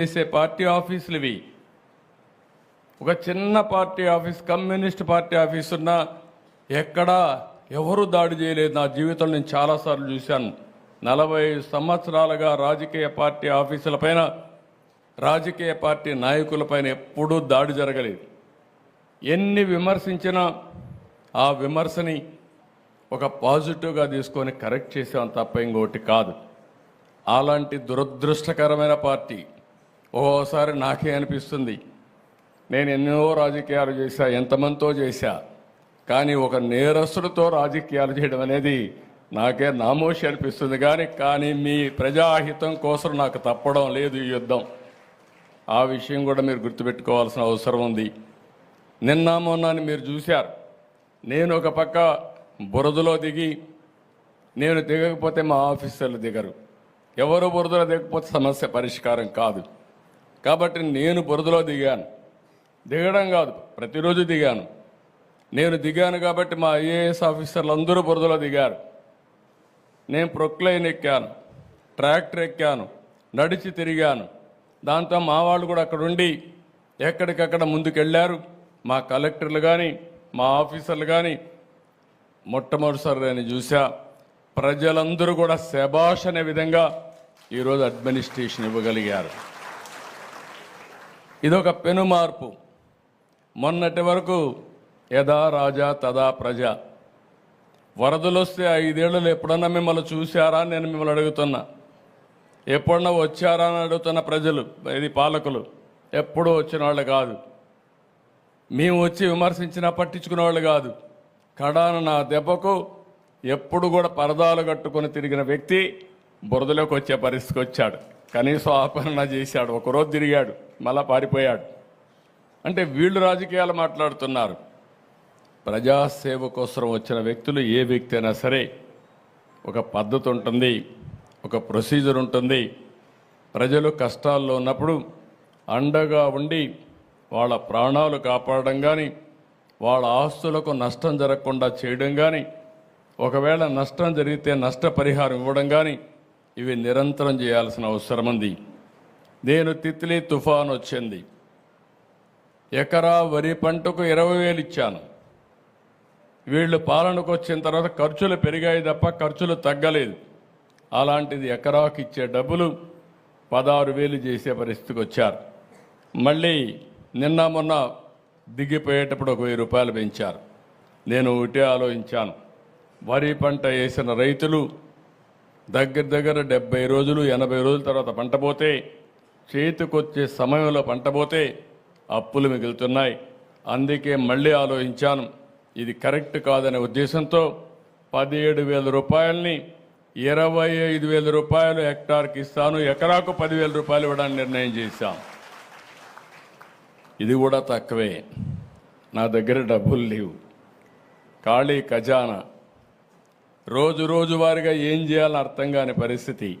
చేసే పార్టీ ఆఫీసులు ఇవి ఒక చిన్న party office communist party office ఉన్నా ఎక్కడా ఎవరు దాడి చేయలేదు. నా జీవితంలో నేను చాలాసార్లు చూశాను. నలభై సంవత్సరాలుగా రాజకీయ పార్టీ ఆఫీసులపైన రాజకీయ పార్టీ నాయకులపైన ఎప్పుడూ దాడి జరగలేదు. ఎన్ని విమర్శించినా ఆ విమర్శని ఒక పాజిటివ్గా తీసుకొని కరెక్ట్ చేసాం తప్ప ఇంకోటి కాదు. అలాంటి దురదృష్టకరమైన పార్టీ ఓసారి నాకే అనిపిస్తుంది. నేను ఎన్నో రాజకీయాలు చేశా ఎంతమందితో చేశా కానీ ఒక నేరస్తుడితో రాజకీయాలు చేయడం అనేది నాకే నామోషి అనిపిస్తుంది. కానీ కానీ మీ ప్రజాహితం కోసం నాకు తప్పడం లేదు ఈ యుద్ధం. ఆ విషయం కూడా మీరు గుర్తుపెట్టుకోవాల్సిన అవసరం ఉంది. నిన్న మొన్నని మీరు చూశారు. నేను ఒక పక్క బురదలో దిగి నేను దిగకపోతే మా ఆఫీసర్లు దిగరు. ఎవరు బురదలో దిగకపోతే సమస్య పరిష్కారం కాదు. కాబట్టి నేను బురదలో దిగాను. దిగడం కాదు ప్రతిరోజు దిగాను. నేను దిగాను కాబట్టి మా ఐఏఎస్ ఆఫీసర్లు అందరూ బురదలో దిగారు. నేను ప్రొక్లైన్ ఎక్కాను ట్రాక్టర్ ఎక్కాను నడిచి తిరిగాను. దాంతో మా వాళ్ళు కూడా అక్కడ ఉండి ఎక్కడికక్కడ ముందుకెళ్ళారు. మా కలెక్టర్లు కానీ మా ఆఫీసర్లు కానీ మొట్టమొదటిసారి నేను చూసా ప్రజలందరూ కూడా శబాష్ అనే విధంగా ఈరోజు అడ్మినిస్ట్రేషన్ ఇవ్వగలిగారు. ఇదొక పెను మార్పు మొన్నటి వరకు యథా రాజా తదా ప్రజ. వరదలు వస్తే ఐదేళ్ళలో ఎప్పుడన్నా మిమ్మల్ని చూశారా అని నేను మిమ్మల్ని అడుగుతున్నా. ఎప్పుడన్నా వచ్చారా అని అడుగుతున్న ప్రజలు ఇది పాలకులు ఎప్పుడూ వచ్చిన వాళ్ళు కాదు. మేము వచ్చి విమర్శించినా పట్టించుకునే వాళ్ళు కాదు. కడాన నా దెబ్బకు ఎప్పుడు కూడా పరదాలు కట్టుకొని తిరిగిన వ్యక్తి బురదలోకి వచ్చే పరిస్థితికి వచ్చాడు. కనీసం ఆపరణ చేశాడు ఒకరోజు తిరిగాడు. మళ్ళా పారిపోయాడు. అంటే వీళ్ళు రాజకీయాలు మాట్లాడుతున్నారు. ప్రజాసేవ కోసం వచ్చిన వ్యక్తులు ఏ వ్యక్తి అయినా సరే ఒక పద్ధతి ఉంటుంది ఒక ప్రొసీజర్ ఉంటుంది. ప్రజలు కష్టాల్లో ఉన్నప్పుడు అండగా ఉండి వాళ్ళ ప్రాణాలు కాపాడడం కానీ వాళ్ళ ఆస్తులకు నష్టం జరగకుండా చేయడం కానీ ఒకవేళ నష్టం జరిగితే నష్టపరిహారం ఇవ్వడం కానీ ఇవి నిరంతరం చేయాల్సిన అవసరం ఉంది. నేను తిత్లీ తుఫాన్ వచ్చింది. ఎకరా వరి పంటకు ఇరవై వేలు ఇచ్చాను. వీళ్ళు పాలనకు వచ్చిన తర్వాత ఖర్చులు పెరిగాయి తప్ప ఖర్చులు తగ్గలేదు. అలాంటిది ఎకరాకి ఇచ్చే డబ్బులు పదహారు వేలు చేసే పరిస్థితికి వచ్చారు. మళ్ళీ నిన్న మొన్న దిగిపోయేటప్పుడు ఒక వెయ్యి రూపాయలు పెంచారు. నేను ఒకటే ఆలోచించాను. వరి పంట వేసిన రైతులు దగ్గర దగ్గర డెబ్బై రోజులు ఎనభై రోజుల తర్వాత పంట పోతే చేతికొచ్చే సమయంలో పంట పోతే అప్పులు మిగులుతున్నాయి. అందుకే మళ్ళీ ఆలోచించాను. ఇది కరెక్ట్ కాదనే ఉద్దేశంతో పదిహేడు వేల రూపాయలని ఇరవై ఐదు వేల రూపాయలు హెక్టార్కి ఇస్తాను. ఎకరాకు పదివేల రూపాయలు ఇవ్వడానికి నిర్ణయం చేశాం. ఇది కూడా తక్కువే. నా దగ్గర డబ్బులు లేవు. ఖాళీ ఖజానా. రోజు రోజువారీగా ఏం చేయాలని అర్థం కాని పరిస్థితి.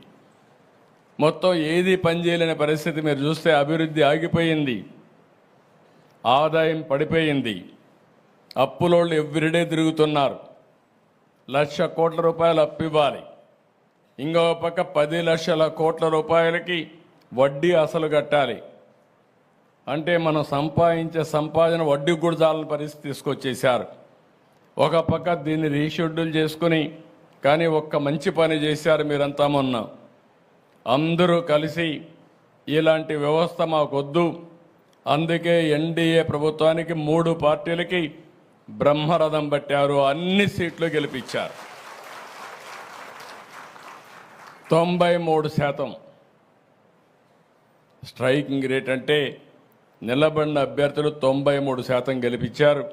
మొత్తం ఏది పనిచేయలేని పరిస్థితి మీరు చూస్తే అభివృద్ధి ఆగిపోయింది. ఆదాయం పడిపోయింది. అప్పులోళ్ళు ఎవ్రీడే తిరుగుతున్నారు. లక్ష కోట్ల రూపాయలు అప్పు ఇవ్వాలి. ఇంకో పక్క పది లక్షల కోట్ల రూపాయలకి వడ్డీ అసలు కట్టాలి. అంటే మనం సంపాదించే సంపాదన వడ్డీ కూడా చాలని పరిస్థితి తీసుకొచ్చేశారు. ఒక పక్క దీన్ని రీషెడ్యూల్ చేసుకుని కానీ ఒక్క మంచి పని చేశారు మీరంతా మొన్న. అందరూ కలిసి ఇలాంటి వ్యవస్థ మాకొద్దు. అందుకే ఎన్డీఏ ప్రభుత్వానికి మూడు పార్టీలకి బ్రహ్మరథం పట్టారు. అన్ని సీట్లు గెలిపించారు. తొంభై మూడు శాతం. స్ట్రైకింగ్ రేట్ అంటే నిలబడిన అభ్యర్థులు తొంభై మూడు శాతం గెలిపించారు.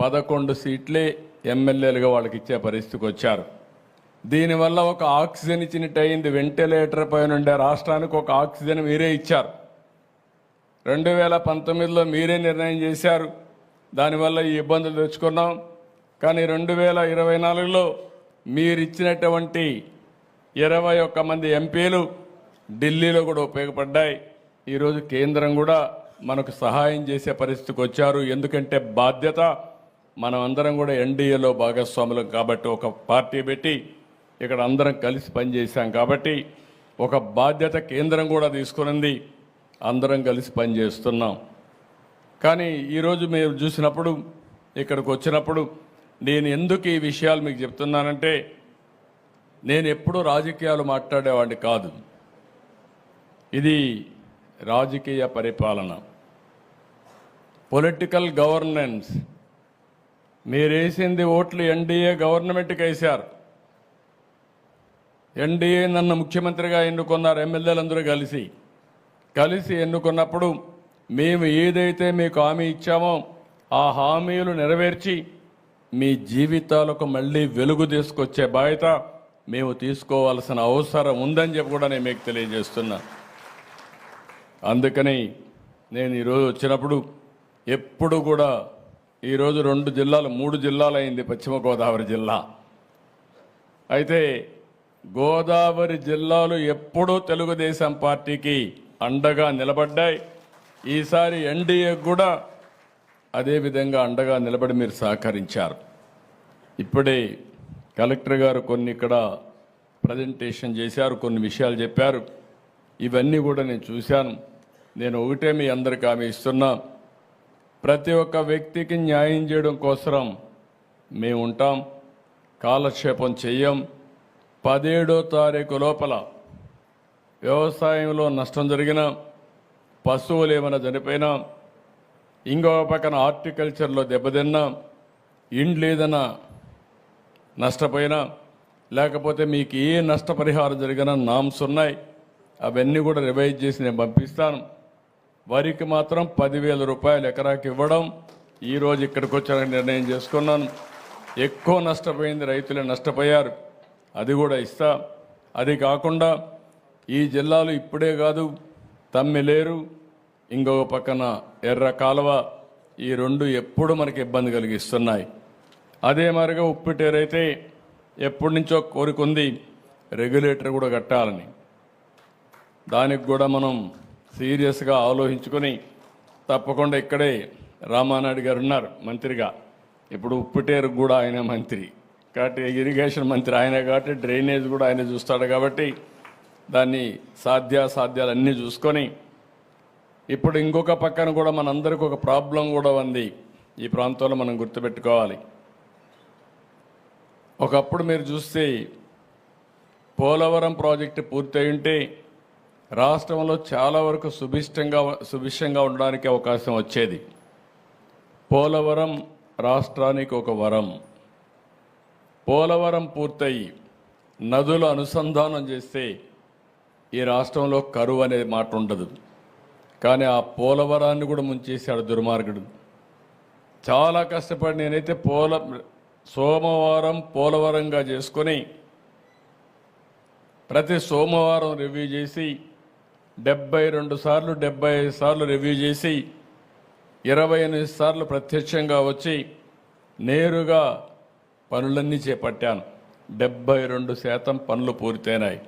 పదకొండు సీట్లే ఎమ్మెల్యేలుగా వాళ్ళకి ఇచ్చే పరిస్థితికి వచ్చారు. దీనివల్ల ఒక ఆక్సిజన్ ఇచ్చినట్టు అయింది వెంటిలేటర్ పైన ఉండే రాష్ట్రానికి ఒక ఆక్సిజన్ మీరే ఇచ్చారు. రెండు వేల పంతొమ్మిదిలో మీరే నిర్ణయం చేశారు. దానివల్ల ఈ ఇబ్బందులు తెచ్చుకున్నాం. కానీ రెండు వేల ఇరవై నాలుగులో మీరు ఇచ్చినటువంటి ఇరవై ఒక్క మంది ఎంపీలు ఢిల్లీలో కూడా ఉపయోగపడ్డాయి. ఈరోజు కేంద్రం కూడా మనకు సహాయం చేసే పరిస్థితికి వచ్చారు. ఎందుకంటే బాధ్యత మనం అందరం కూడా ఎన్డీఏలో భాగస్వాములం కాబట్టి ఒక పార్టీ పెట్టి ఇక్కడ అందరం కలిసి పనిచేశాం కాబట్టి ఒక బాధ్యత కేంద్రం కూడా తీసుకునింది. అందరం కలిసి పనిచేస్తున్నాం. కానీ ఈరోజు మీరు చూసినప్పుడు ఇక్కడికి వచ్చినప్పుడు నేను ఎందుకు ఈ విషయాలు మీకు చెప్తున్నానంటే నేను ఎప్పుడూ రాజకీయాలు మాట్లాడేవాడిని కాదు. ఇది రాజకీయ పరిపాలన. పొలిటికల్ గవర్నెన్స్ మీరేసింది ఓట్లు ఎన్డీఏ గవర్నమెంట్కి వేశారు. ఎన్డీఏ నన్ను ముఖ్యమంత్రిగా ఎన్నుకున్నారు ఎమ్మెల్యేలందరూ కలిసి. కలిసి ఎన్నుకున్నప్పుడు మేము ఏదైతే మీకు హామీ ఇచ్చామో ఆ హామీలు నెరవేర్చి మీ జీవితాలకు మళ్ళీ వెలుగు తీసుకొచ్చే బాధ్యత మేము తీసుకోవాల్సిన అవసరం ఉందని చెప్పి కూడా నేను మీకు తెలియజేస్తున్నా. అందుకని నేను ఈరోజు వచ్చినప్పుడు ఎప్పుడు కూడా ఈరోజు రెండు జిల్లాలు మూడు జిల్లాలు అయింది పశ్చిమ గోదావరి జిల్లా. అయితే గోదావరి జిల్లాలు ఎప్పుడూ తెలుగుదేశం పార్టీకి అండగా నిలబడ్డాయి. ఈసారి ఎన్డీఏ కూడా అదేవిధంగా అండగా నిలబడి మీరు సహకరించారు. ఇప్పుడే కలెక్టర్ గారు కొన్ని ఇక్కడ ప్రజెంటేషన్ చేశారు కొన్ని విషయాలు చెప్పారు. ఇవన్నీ కూడా నేను చూశాను. నేను ఒకటే మీ అందరికీ ఆమె ఇస్తున్నా. ప్రతి ఒక్క వ్యక్తికి న్యాయం చేయడం కోసం మేము ఉంటాం కాలక్షేపం చెయ్యం. పదిహేడో తారీఖు లోపల వ్యవసాయంలో నష్టం జరిగిన పశువులు ఏమైనా చనిపోయినా ఇంకో పక్కన హార్టికల్చర్లో దెబ్బతిన్నా ఇండ్లు ఏదైనా నష్టపోయినా లేకపోతే మీకు ఏ నష్టపరిహారం జరిగినా నామ్స్ ఉన్నాయి. అవన్నీ కూడా రివైజ్ చేసి నేను పంపిస్తాను. వరికి మాత్రం పదివేల రూపాయలు ఎకరాకి ఇవ్వడం ఈరోజు ఇక్కడికి వచ్చానని నిర్ణయం చేసుకున్నాను. ఎక్కువ నష్టపోయింది రైతులే నష్టపోయారు. అది కూడా ఇస్తా. అది కాకుండా ఈ జిల్లాలు ఇప్పుడే కాదు తమ్మిలేరు ఇంకొక పక్కన ఎర్ర కాలువ ఈ రెండు ఎప్పుడు మనకి ఇబ్బంది కలిగిస్తున్నాయి. అదే మరిగా ఉప్పిటేరైతే ఎప్పటి నుంచో కోరుకుంది రెగ్యులేటర్ కూడా కట్టాలని. దానికి కూడా మనం సీరియస్గా ఆలోచించుకొని తప్పకుండా ఇక్కడే రామానాయుడు గారు ఉన్నారు మంత్రిగా. ఇప్పుడు ఉప్పిటేరు కూడా ఆయన మంత్రి. కాబట్టి ఇరిగేషన్ మంత్రి ఆయన కాబట్టి డ్రైనేజ్ కూడా ఆయన చూస్తాడు కాబట్టి దాన్ని సాధ్యాసాధ్యాలు అన్నీ చూసుకొని ఇప్పుడు ఇంకొక పక్కన కూడా మనందరికి ఒక ప్రాబ్లం కూడా ఉంది. ఈ ప్రాంతంలో మనం గుర్తుపెట్టుకోవాలి. ఒకప్పుడు మీరు చూస్తే పోలవరం ప్రాజెక్టు పూర్తయి ఉంటే రాష్ట్రంలో చాలా వరకు సుభిష్టంగా సుభిష్టంగా ఉండడానికి అవకాశం వచ్చేది. పోలవరం రాష్ట్రానికి ఒక వరం. పోలవరం పూర్తయి నదులు అనుసంధానం చేస్తే ఈ రాష్ట్రంలో కరువు అనే మాట ఉండదు. కానీ ఆ పోలవరాన్ని కూడా ముంచేశాడు దుర్మార్గుడు. చాలా కష్టపడి నేనైతే పోల సోమవారం పోలవరంగా చేసుకొని ప్రతి సోమవారం రివ్యూ చేసి డెబ్బై రెండు సార్లు డెబ్బై ఐదు సార్లు రివ్యూ చేసి ఇరవై ఎనిమిది సార్లు ప్రత్యక్షంగా వచ్చి నేరుగా పనులన్నీ చేపట్టాను. డెబ్బై రెండు శాతం పనులు పూర్తయినాయి.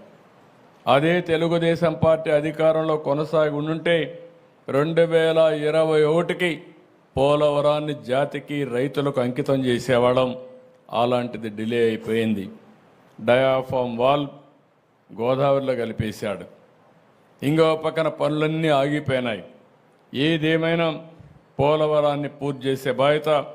అదే తెలుగుదేశం పార్టీ అధికారంలో కొనసాగి ఉండుంటే రెండు వేల ఇరవై ఒకటికి పోలవరాన్ని జాతికి రైతులకు అంకితం చేసేవాళ్ళం. అలాంటిది డిలే అయిపోయింది. డయాఫామ్ వాల్ గోదావరిలో కలిపేశాడు. ఇంకో పక్కన పనులన్నీ ఆగిపోయినాయి. ఏదేమైనా పోలవరాన్ని పూర్తి చేసే బాధ్యత